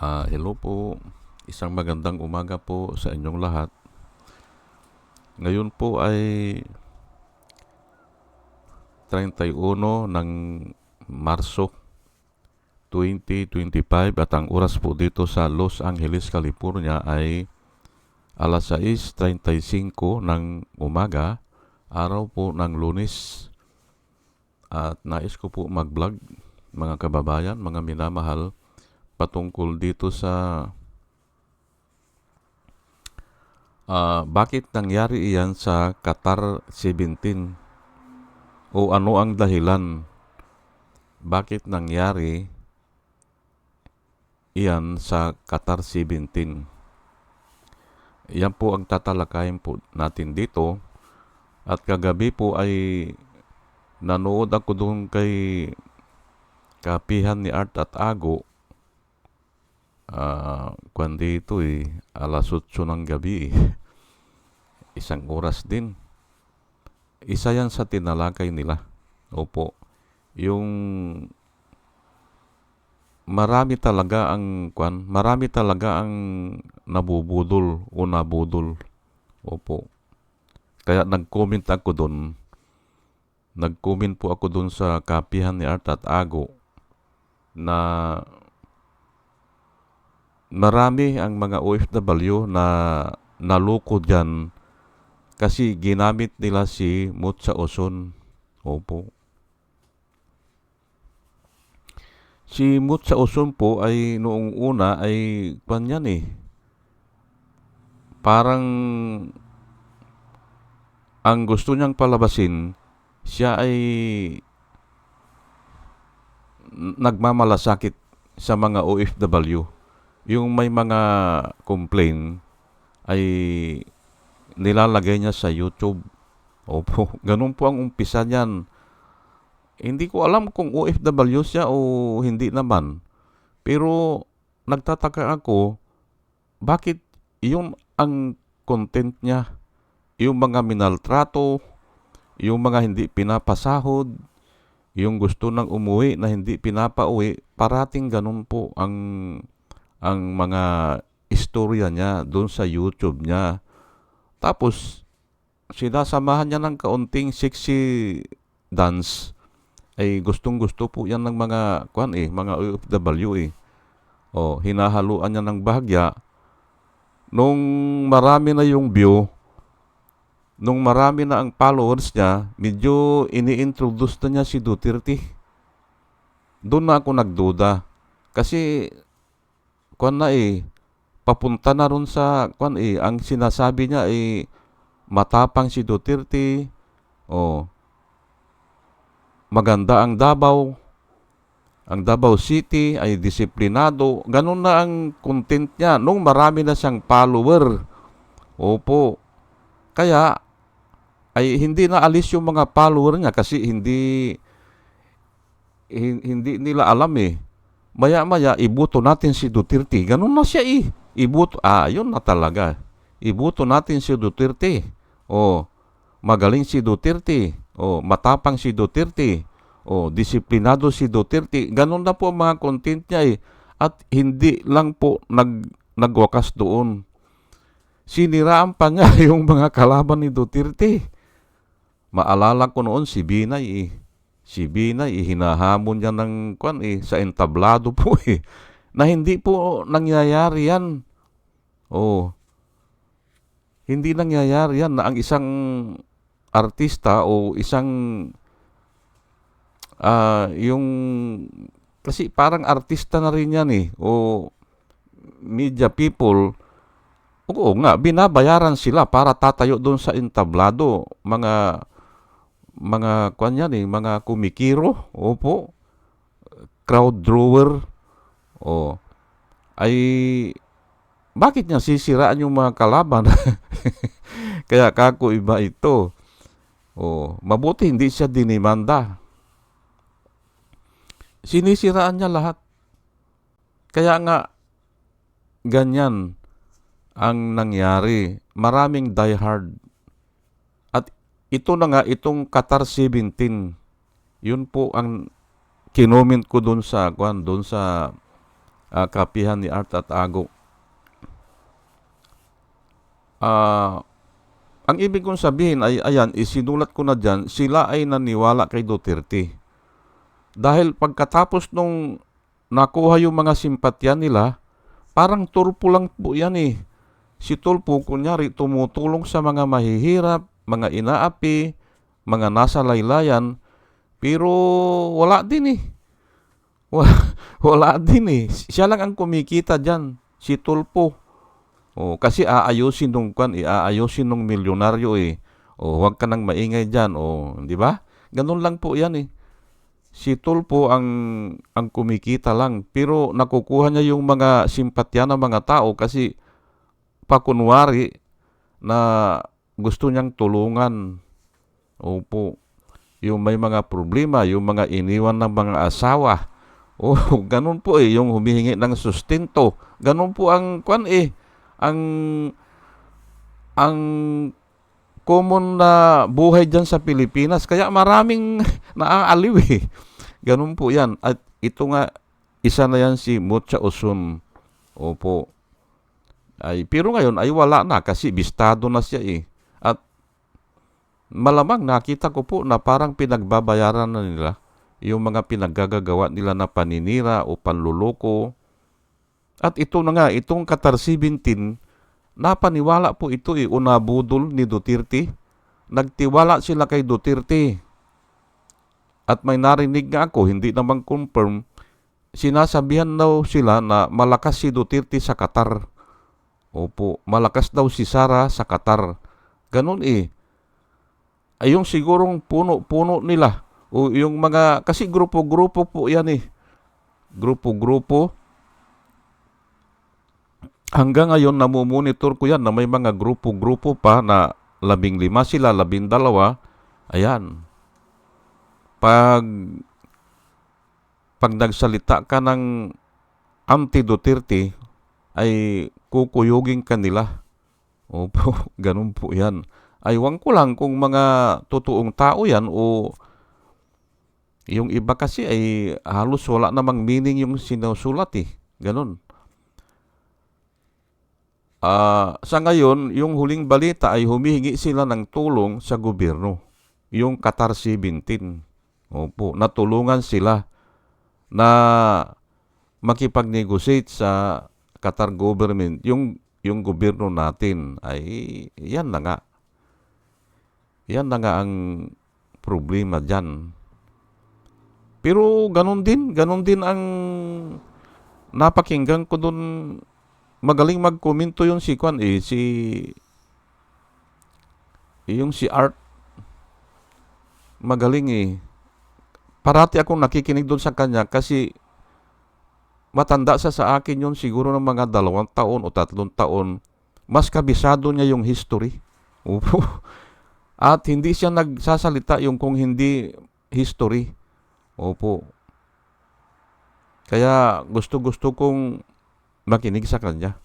Ah, hello po. Isang magandang umaga po sa inyong lahat. Ngayon po ay 31 ng Marso 2025 at ang oras po dito sa Los Angeles, California ay alas 6.35 ng umaga, araw po ng lunes. At nais ko po mag-vlog, mga kababayan, mga minamahal, patungkol dito sa ah, bakit nangyari iyan sa Qatar 17 o ano ang dahilan? Bakit nangyari iyan sa Qatar 17 yan po ang tatalakayin po natin dito. At kagabi po ay nanood ako doon kay kapihan ni Art at Ago Kwan dito eh, alas 8 ng gabi eh. Isang oras din. Isa yan sa tinalakay nila. Opo. Yung marami talaga ang kwan, marami talaga ang nabubudol o nabudol. Opo. Kaya nag-comment ako doon. Nag-comment po ako doon sa kapihan ni Art at Ago na marami ang mga OFW na naloko dyan kasi ginamit nila si Mutsa Oson. Opo. Si Mutsa Oson po ay noong una ay kwan yan eh. Parang ang gusto niyang palabasin, siya ay nagmamalasakit sa mga OFW yung may mga complain ay nilalagay niya sa YouTube. Opo, ganun po ang umpisa niyan. Hindi ko alam kung OFW siya o hindi naman. Pero nagtataka ako, bakit yung ang content niya, yung mga minaltrato, yung mga hindi pinapasahod, yung gusto nang umuwi na hindi pinapauwi, parating ganun po ang ang mga istorya niya doon sa YouTube niya. Tapos, sinasamahan niya ng kaunting sexy dance. Ay gustong gusto po yan ng mga, kwan eh, mga OFW eh. O, hinahaluan niya ng bahagya. Nung marami na yung view, nung marami na ang followers niya, medyo ini-introduce na niya si Duterte. Doon na ako nagduda. Kasi kwan na eh, papunta na ron sa, kwan eh, ang sinasabi niya eh, matapang si Duterte, oh, maganda ang Davao, ang Davao City ay disiplinado, ganun na ang content niya, nung marami na siyang follower, opo, kaya, ay hindi na alis yung mga follower niya kasi hindi hindi nila alam eh maya-maya ibuto natin si Duterte. Ganun na siya eh. Ibuto, ah, yun na talaga. Ibuto natin si Duterte. O, magaling si Duterte. O, matapang si Duterte. O, disiplinado si Duterte. Ganun na po ang mga content niya eh. At hindi lang po nag, nagwakas doon. Siniraan pa nga yung mga kalaban ni Duterte. Maalala ko noon si Binay eh si Binay, eh, hinahamon niya ng kwan eh, sa entablado po eh, na hindi po nangyayari yan. Oh, hindi nangyayari yan na ang isang artista o isang ah yung kasi parang artista na rin yan eh o media people oo nga binabayaran sila para tatayo doon sa entablado mga mga kwan yan eh, mga kumikiro, opo, crowd drawer, o, ay, bakit niya sisiraan yung mga kalaban? Kaya kako iba ito. O, mabuti hindi siya dinimanda. Sinisiraan niya lahat. Kaya nga, ganyan ang nangyari. Maraming diehard ito na nga, itong Qatar 17, yun po ang kinoment ko doon sa, kwan, doon sa ah, kapihan ni Art at Ago. Ah, ang ibig kong sabihin ay, ayan, isinulat ko na dyan, sila ay naniwala kay Duterte. Dahil pagkatapos nung nakuha yung mga simpatya nila, parang turpo lang po yan eh. Si Tulpo, kunyari, tumutulong sa mga mahihirap, mga inaapi, mga nasa laylayan, pero wala din eh. Wala, din eh. Siya lang ang kumikita dyan, si Tulpo. Oh, kasi aayusin nung kwan, eh, aayusin nung milyonaryo eh. Oh, huwag ka nang maingay diyan, oh, di ba? Ganun lang po 'yan eh. Si Tulpo ang ang kumikita lang, pero nakukuha niya yung mga simpatya ng mga tao kasi pakunwari na gusto niyang tulungan. Opo. Yung may mga problema, yung mga iniwan ng mga asawa. Oh, ganun po eh, yung humihingi ng sustento. Ganun po ang kwan eh ang ang common na buhay dyan sa Pilipinas. Kaya maraming naaaliw eh. Ganun po yan. At ito nga, isa na yan si Mucha Osun. Opo. Ay, pero ngayon ay wala na kasi bistado na siya eh. Malamang nakita ko po na parang pinagbabayaran na nila yung mga pinaggagawa nila na paninira o panluloko at ito na nga, itong Qatar 17, napaniwala po ito eh, unabudol ni Duterte. Nagtiwala sila kay Duterte. At may narinig nga ako, hindi naman confirm, sinasabihan daw sila na malakas si Duterte sa Qatar. Opo, malakas daw si Sara sa Qatar. Ganun eh. Ay yung sigurong puno-puno nila. O yung mga, kasi grupo-grupo po yan eh. Grupo-grupo hanggang ngayon namumonitor ko yan na may mga grupo-grupo pa na labing lima sila, labing dalawa. Ayan. Pag pag nagsalita ka ng anti-Duterte, ay kukuyugin ka nila. Opo, ganun po yan. Aywan ko lang kung mga totoong tao yan o yung iba kasi ay halos wala namang meaning yung sinusulat eh. Ganun. Ah, sa ngayon, yung huling balita ay humihingi sila ng tulong sa gobyerno. Yung Qatar 17. Opo, natulungan sila na makipag-negotiate sa Qatar government. Yung yung gobyerno natin ay yan na nga. Yan na nga ang problema diyan. Pero ganun din, ganun din ang napakinggan ko doon magaling magkomento yung si Kwan eh, si yung si Art magaling eh. Parati akong nakikinig doon sa kanya kasi matanda sa sa akin yun siguro ng mga dalawang taon o tatlong taon. Mas kabisado niya yung history. Opo. At hindi siya nagsasalita yung kung hindi history. Opo. Kaya gusto-gusto kong makinig sa kanya.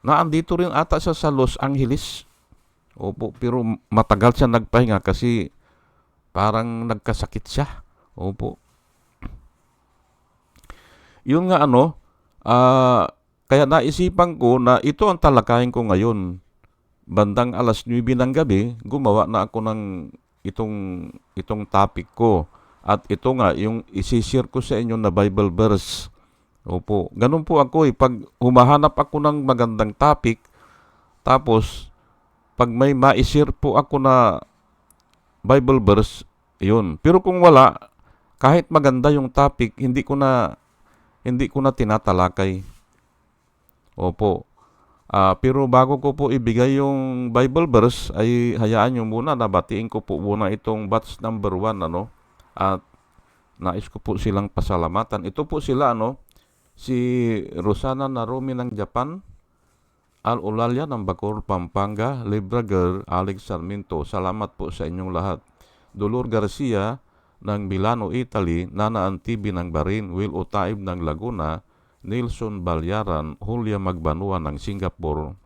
Naandito rin ata siya sa Los Angeles. Opo, pero matagal siya nagpahinga kasi parang nagkasakit siya. Opo. Yun nga ano, ah, kaya naisipan ko na ito ang talakayin ko ngayon. Bandang alas 9 ng gabi, gumawa na ako ng itong itong topic ko. At ito nga, yung isishare ko sa inyo na Bible verse Opo. Ganun po ako eh. Pag humahanap ako ng magandang topic, tapos pag may maisir po ako na Bible verse, yun. Pero kung wala, kahit maganda yung topic, hindi ko na hindi ko na tinatalakay. Opo. Uh, pero bago ko po ibigay yung Bible verse, ay hayaan nyo muna na batiin ko po muna itong batch number 1, ano? At nais ko po silang pasalamatan. Ito po sila, ano? si Rosana Narumi ng Japan, Al Ulalya ng Bacor, Pampanga, Libra Girl, Alex Sarmiento. Salamat po sa inyong lahat. Dolor Garcia ng Milano, Italy, Nana Antibi ng Barin, Will Utaib ng Laguna, Nilson Balyaran, Julia Magbanua ng Singapore,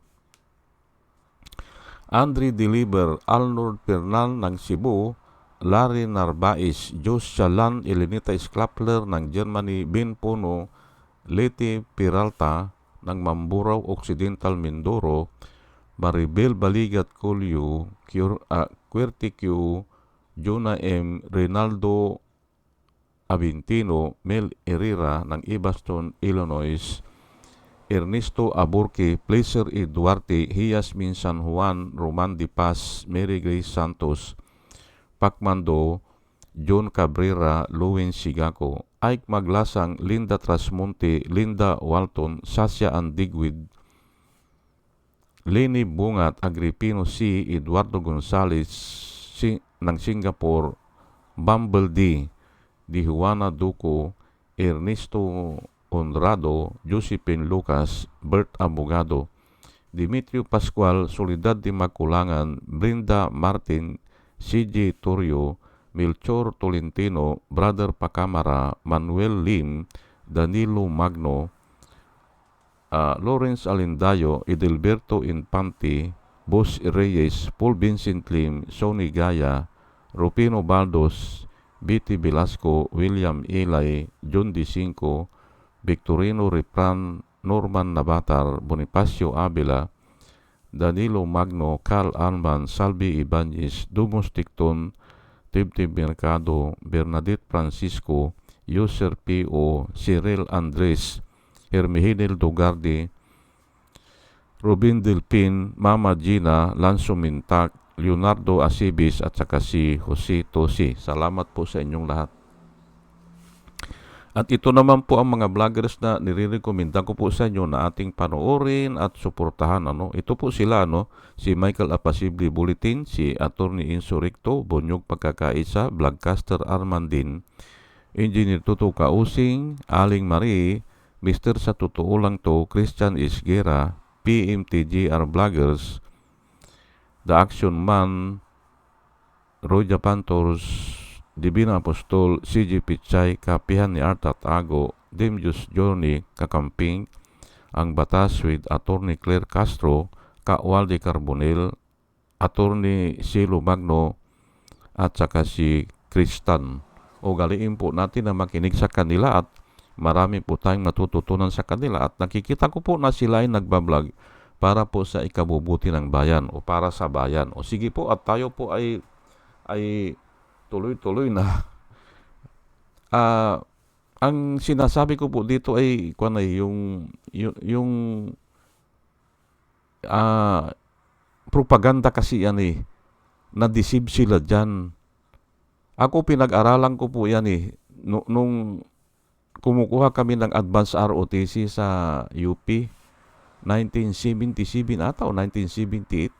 Andre Deliver, Alnord Pernal ng Cebu, Larry Narbais, Jos Chalan, Elenita Sklapler ng Germany, Bin Puno, Leti Peralta ng Mamburao Occidental Mindoro, Maribel Baligat Colio, ah, Quirticu, Jonah M. Rinaldo Aventino, Mel Herrera ng Ibaston, Illinois, Ernesto Aburque, Placer E. Duarte, Hiasmin San Juan, Roman Di Paz, Mary Grace Santos, Pacmando, John Cabrera, Louis Sigaco, Ike Maglasang, Linda Trasmonte, Linda Walton, Sasha Andigwid, Lenny Bungat, Agripino C., Eduardo Gonzales si, ng Singapore, Bumble D., Di Juana Duco, Ernesto Honrado, Josephine Lucas, Bert Abogado, Dimitrio Pascual, Solidad de Maculangan, Brinda Martin, CJ Torrio, Melchor Tolentino, Brother Pacamara, Manuel Lim, Danilo Magno, ah, Lawrence Alindayo, Edelberto Infante, Boss Reyes, Paul Vincent Lim, Sonny Gaya, Rupino Baldos, B.T. Velasco, William Ilay, John D. Cinco, Victorino Repran, Norman Nabatar, Bonifacio Abela, Danilo Magno, Carl Alman, Salvi Ibanez, Dumos Ticton, Tibtib Mercado, Bernadette Francisco, User P.O., Cyril Andres, Hermihidel Dugardi, Robin Delpin, Mama Gina, Lanzo Mintak, Leonardo Asibis at saka si Jose Tosi. Salamat po sa inyong lahat. At ito naman po ang mga vloggers na nire-recommenda ko po sa inyo na ating panoorin at suportahan. Ano? Ito po sila, no? si Michael Apasible Bulletin, si Attorney Insurrecto, Bonyog Pagkakaisa, Vlogcaster Armandin, Engineer Tuto Kausing, Aling Marie, Mr. Sa Totoo Lang To, Christian Isgera, PMTGR Vloggers, The Action Man, Roy Japantors, Divina Apostol, CG Pichay, Kapihan ni Artat Ago, Demius Journey, Kakamping, Ang Batas with Attorney Claire Castro, Kawaldi Carbonel, Attorney Silo Magno, at saka si Kristan. O galiin po natin na makinig sa kanila at marami po tayong matututunan sa kanila at nakikita ko po na sila ay nagbablog para po sa ikabubuti ng bayan o para sa bayan. O sige po at tayo po ay ay tuloy-tuloy na. Ah, ang sinasabi ko po dito ay kuan ay yung yung, yung ah, propaganda kasi yan eh. Na-deceive sila dyan. Ako pinag-aralan ko po yan eh. Nu- Nung kumukuha kami ng advance ROTC sa UP, 1977 ata o 1978.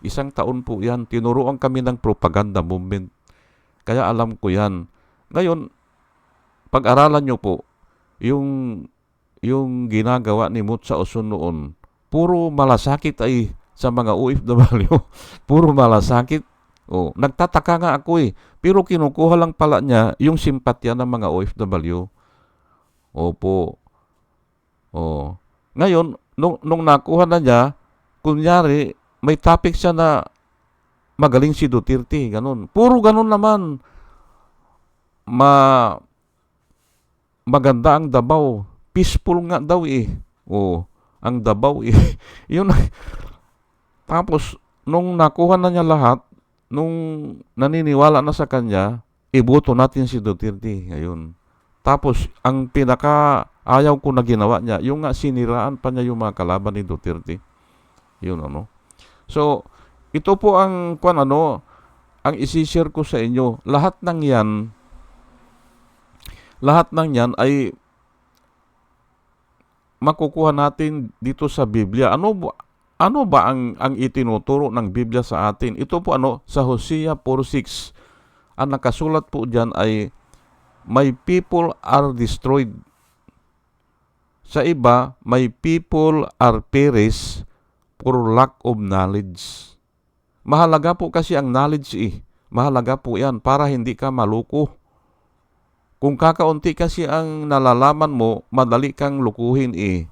Isang taon po yan. Tinuruan kami ng propaganda movement. Kaya alam ko yan. Ngayon, pag-aralan nyo po, yung, yung ginagawa ni Mutsa Osun noon, puro malasakit ay sa mga OFW. puro malasakit. Oh, nagtataka nga ako eh. Pero kinukuha lang pala niya yung simpatya ng mga OFW. Opo. Oh. Ngayon, nung, nung nakuha na niya, kunyari, may topic siya na magaling si Duterte, ganun. Puro ganun naman. Ma maganda ang Davao. Peaceful nga daw eh. Oh, ang Davao eh. Yun. Tapos nung nakuha na niya lahat, nung naniniwala na sa kanya, iboto natin si Duterte. Ayun. Tapos ang pinaka ayaw ko na ginawa niya, yung nga siniraan pa niya yung mga kalaban ni Duterte. Yun ano. So, ito po ang kwan ano, ang isi-share ko sa inyo. Lahat ng 'yan lahat ng 'yan ay makukuha natin dito sa Biblia. Ano ba ano ba ang ang itinuturo ng Biblia sa atin? Ito po ano sa Hosea 4:6. Ang nakasulat po diyan ay my people are destroyed. Sa iba, my people are perished for lack of knowledge. Mahalaga po kasi ang knowledge eh. Mahalaga po yan para hindi ka maluko. Kung kakaunti kasi ang nalalaman mo, madali kang lukuhin eh.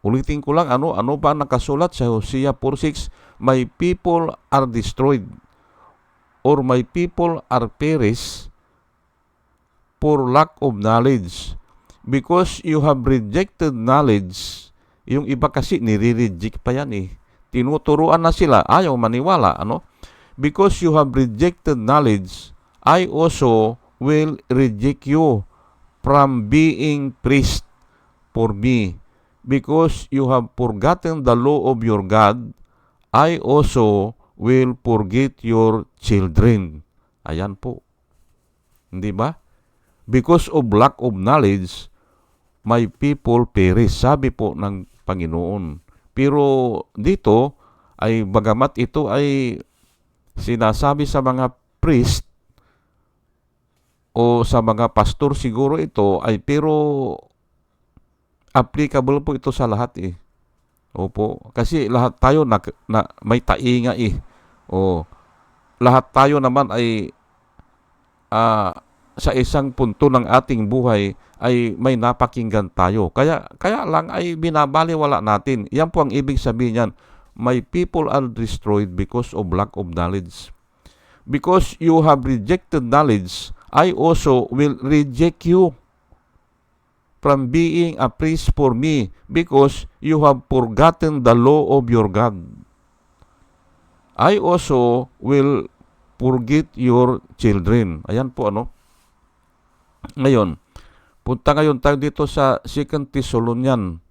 Ulitin ko lang, ano, ano ba nakasulat sa Hosea 4.6? My people are destroyed or my people are perished for lack of knowledge. Because you have rejected knowledge, yung iba kasi nire-reject pa yan eh. Tinuturuan na sila, ayaw maniwala, ano? Because you have rejected knowledge, I also will reject you from being priest for me. Because you have forgotten the law of your God, I also will forget your children. Ayan po. Hindi ba? Because of lack of knowledge, my people perish. Sabi po ng Panginoon. Pero dito ay bagamat ito ay sinasabi sa mga priest o sa mga pastor siguro ito ay pero applicable po ito sa lahat eh. Opo. Kasi lahat tayo na, na may tainga eh. O lahat tayo naman ay ah, sa isang punto ng ating buhay ay may napakinggan tayo. Kaya kaya lang ay binabaliwala natin. Yan po ang ibig sabihin niyan. My people are destroyed because of lack of knowledge. Because you have rejected knowledge, I also will reject you from being a priest for me because you have forgotten the law of your God. I also will forget your children. Ayan po ano. Ngayon, punta ngayon tayo dito sa 2 Thessalonian.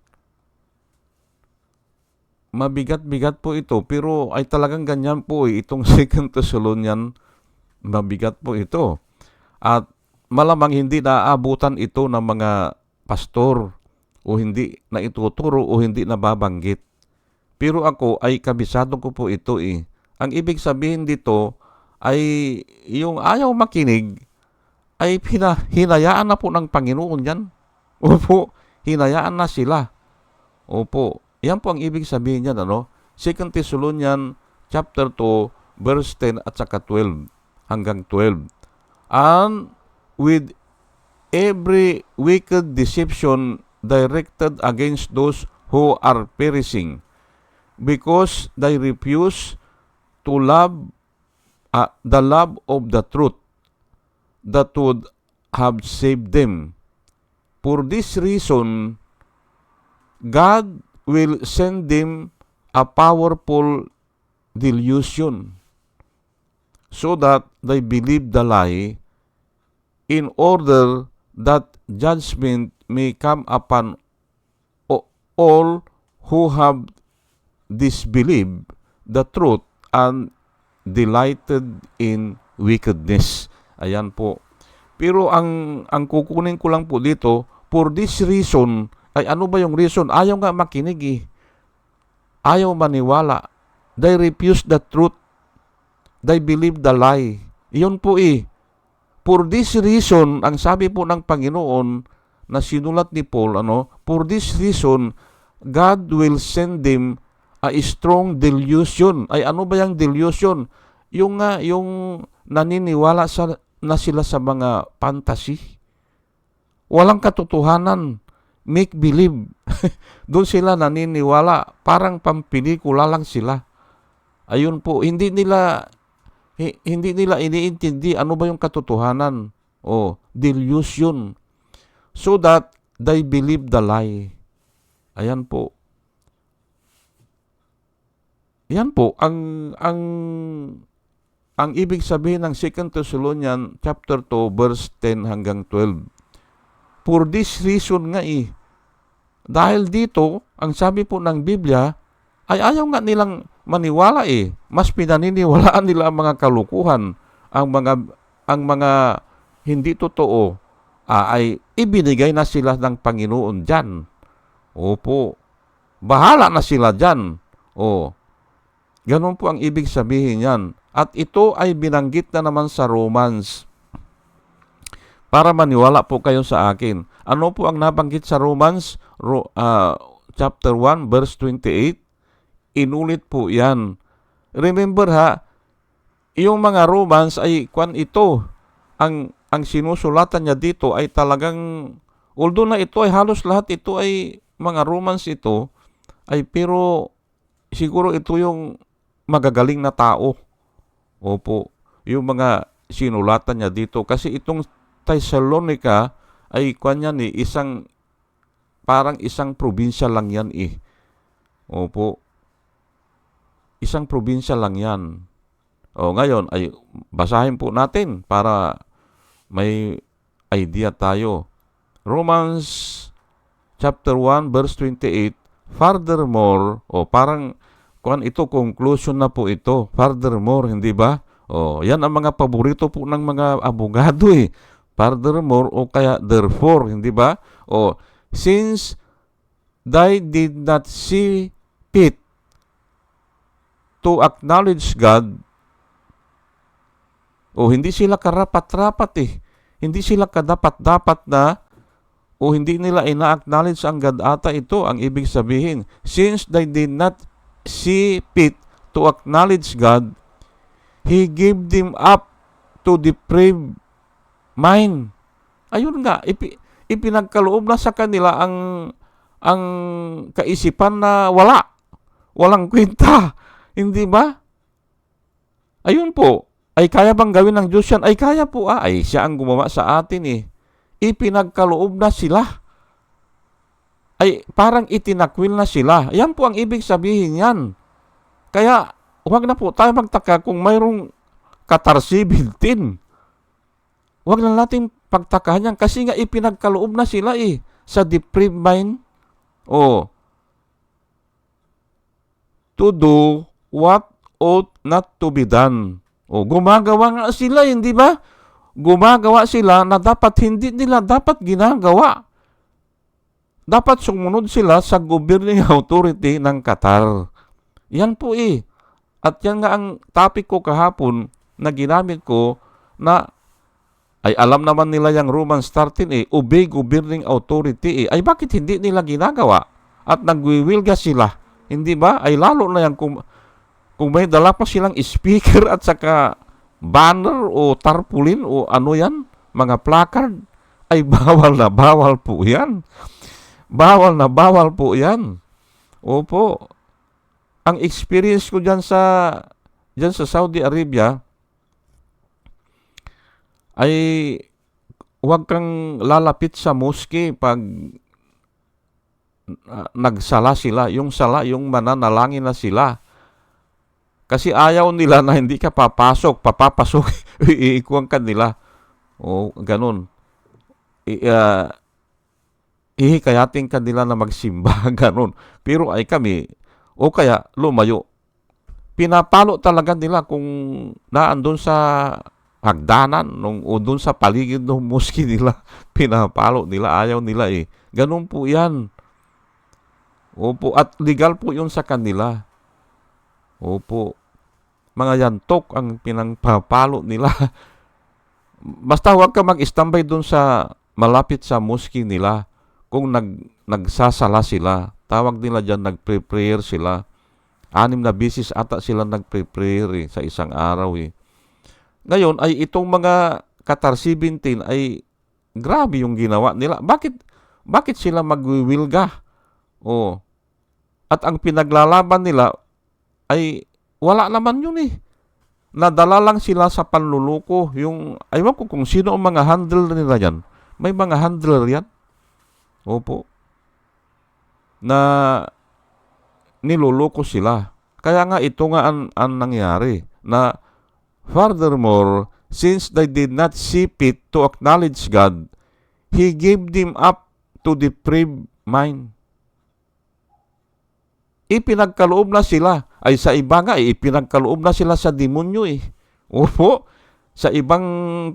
Mabigat-bigat po ito, pero ay talagang ganyan po eh. Itong 2 Thessalonian, mabigat po ito. At malamang hindi naaabutan ito ng mga pastor o hindi na ituturo o hindi nababanggit. Pero ako ay kabisado ko po ito eh. Ang ibig sabihin dito ay yung ayaw makinig ay pina, hinayaan na po ng Panginoon yan. Opo, hinayaan na sila. Opo, yan po ang ibig sabihin niyan, ano? 2 Thessalonian chapter 2, verse 10 at saka 12 hanggang 12. And with every wicked deception directed against those who are perishing, because they refuse to love uh, the love of the truth that would have saved them. For this reason, God will send them a powerful delusion so that they believe the lie in order that judgment may come upon all who have disbelieved the truth and delighted in wickedness. Ayan po. Pero ang ang kukunin ko lang po dito, for this reason, ay ano ba yung reason? Ayaw nga makinig eh. Ayaw maniwala. They refuse the truth. They believe the lie. Iyon po eh. For this reason, ang sabi po ng Panginoon na sinulat ni Paul, ano, for this reason, God will send them a strong delusion. Ay ano ba yung delusion? Yung nga, yung naniniwala sa, na sila sa mga fantasy. Walang katotohanan. Make believe. Doon sila naniniwala. Parang pampelikula lang sila. Ayun po, hindi nila hi- hindi nila iniintindi ano ba yung katotohanan. O, delusion. So that they believe the lie. Ayan po. Yan po ang ang ang ibig sabihin ng 2 Thessalonian chapter 2 verse 10 hanggang 12. For this reason nga eh. Dahil dito, ang sabi po ng Biblia, ay ayaw nga nilang maniwala eh. Mas pinaniniwalaan nila ang mga kalukuhan, ang mga ang mga hindi totoo, ah, ay ibinigay na sila ng Panginoon diyan. Opo. Bahala na sila diyan. O. Ganun po ang ibig sabihin yan. At ito ay binanggit na naman sa Romans. Para maniwala po kayo sa akin. Ano po ang nabanggit sa Romans? Ro, ah, chapter 1, verse 28. Inulit po yan. Remember ha, yung mga Romans ay kwan ito. Ang, ang sinusulatan niya dito ay talagang, although na ito ay halos lahat ito ay mga Romans ito, ay pero siguro ito yung magagaling na tao. Opo, yung mga sinulatan niya dito. Kasi itong Thessalonica ay kanya ni isang parang isang probinsya lang yan eh. Opo. Isang probinsya lang yan. O ngayon ay basahin po natin para may idea tayo. Romans chapter 1 verse 28 Furthermore, o parang kuan ito conclusion na po ito. Furthermore, hindi ba? O yan ang mga paborito po ng mga abogado eh. Furthermore o kaya therefore, hindi ba? O since they did not see fit to acknowledge God o hindi sila karapat-rapat eh. Hindi sila kadapat-dapat na o hindi nila ina-acknowledge ang God ata ito ang ibig sabihin. Since they did not see fit to acknowledge God, He gave them up to depraved mind. Ayun nga, ipi, ipinagkaloob na sa kanila ang ang kaisipan na wala. Walang kwenta. Hindi ba? Ayun po. Ay kaya bang gawin ng Diyos yan? Ay kaya po ah. Ay siya ang gumawa sa atin eh. Ipinagkaloob na sila. Ay parang itinakwil na sila. Yan po ang ibig sabihin yan. Kaya huwag na po tayo magtaka kung mayroong katarsibiltin. Huwag na natin pagtakahan yan kasi nga ipinagkaloob na sila eh sa depraved mind. O to do what ought not to be done. O gumagawa nga sila, hindi ba? Gumagawa sila na dapat hindi nila dapat ginagawa. Dapat sumunod sila sa governing authority ng Qatar. Yan po eh. At yan nga ang topic ko kahapon na ginamit ko na ay alam naman nila yung Romans 13 eh, obey governing authority eh. Ay bakit hindi nila ginagawa? At nagwiwilga sila. Hindi ba? Ay lalo na yan kung, kung may dala pa silang speaker at saka banner o tarpaulin o ano yan, mga placard, ay bawal na bawal po yan. Bawal na bawal po yan. Opo. Ang experience ko dyan sa, dyan sa Saudi Arabia, ay huwag kang lalapit sa mosque pag uh, nagsala sila. Yung sala, yung mananalangin na sila. Kasi ayaw nila na hindi ka papasok, papapasok, iikuan ka nila. O, ganun. I, uh, ihikayatin ka nila na magsimba, ganun. Pero ay kami, o kaya lumayo. Pinapalo talaga nila kung naandun sa hagdanan nung o doon sa paligid ng mosque nila. Pinapalo nila ayaw nila eh. Ganun po yan. Opo at legal po yun sa kanila. Opo. Mga yantok ang pinangpapalo nila. Basta huwag ka mag-standby doon sa malapit sa mosque nila kung nag nagsasala sila tawag nila dyan nagpre-prayer sila anim na bisis ata sila nagpre-prayer eh, sa isang araw eh ngayon ay itong mga Qatar 17 ay grabe yung ginawa nila. Bakit bakit sila magwiwilga? Oh. At ang pinaglalaban nila ay wala naman yun eh. Nadala lang sila sa panluluko. Yung, aywan ko kung sino ang mga handler nila yan. May mga handler yan. Opo. Na niluluko sila. Kaya nga ito nga ang, ang nangyari na Furthermore, since they did not see fit to acknowledge God, He gave them up to depraved mind. Ipinagkaloob na sila. Ay sa iba nga, eh, ipinagkaloob na sila sa demonyo eh. Opo, sa ibang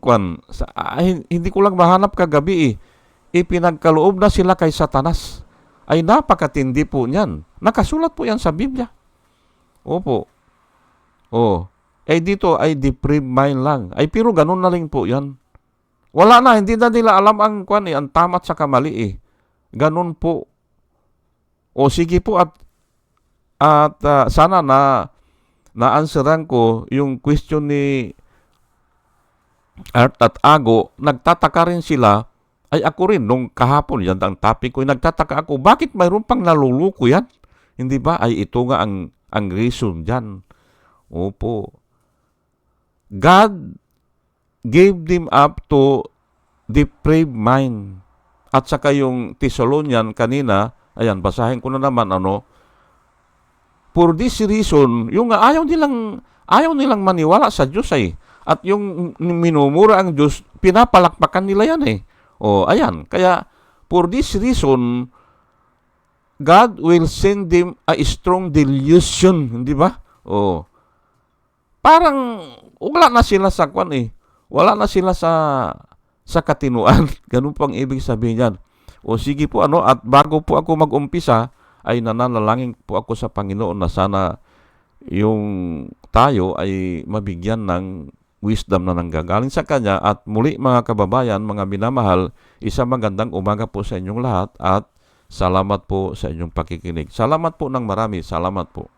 kwan, sa, ah, hindi ko lang mahanap kagabi eh. Ipinagkaloob na sila kay Satanas. Ay napakatindi po niyan. Nakasulat po yan sa Biblia. Opo. Oh, eh dito ay deprived mind lang. Ay pero ganun na rin po yan. Wala na, hindi na nila alam ang kwan eh, ang tama at sa kamali eh. Ganun po. O sige po at at uh, sana na na-answeran ko yung question ni Art at Ago, nagtataka rin sila, ay ako rin, nung kahapon, yan ang topic ko, nagtataka ako, bakit mayroon pang naluluko yan? Hindi ba? Ay ito nga ang, ang reason dyan. Opo. God gave them up to depraved mind. at saka yung Thessalonian kanina, ayan, basahin ko na naman, ano, for this reason, yung ayaw nilang, ayaw nilang maniwala sa Diyos ay, at yung minumura ang Diyos, pinapalakpakan nila yan eh. O, ayan, kaya, for this reason, God will send them a strong delusion, hindi ba? O, parang, wala na sila sa kwan eh. Wala na sila sa sa katinuan. Ganun po ang ibig sabihin yan. O sige po ano, at bago po ako mag-umpisa, ay nananalangin po ako sa Panginoon na sana yung tayo ay mabigyan ng wisdom na nanggagaling sa Kanya at muli mga kababayan, mga minamahal, isang magandang umaga po sa inyong lahat at salamat po sa inyong pakikinig. Salamat po ng marami. Salamat po.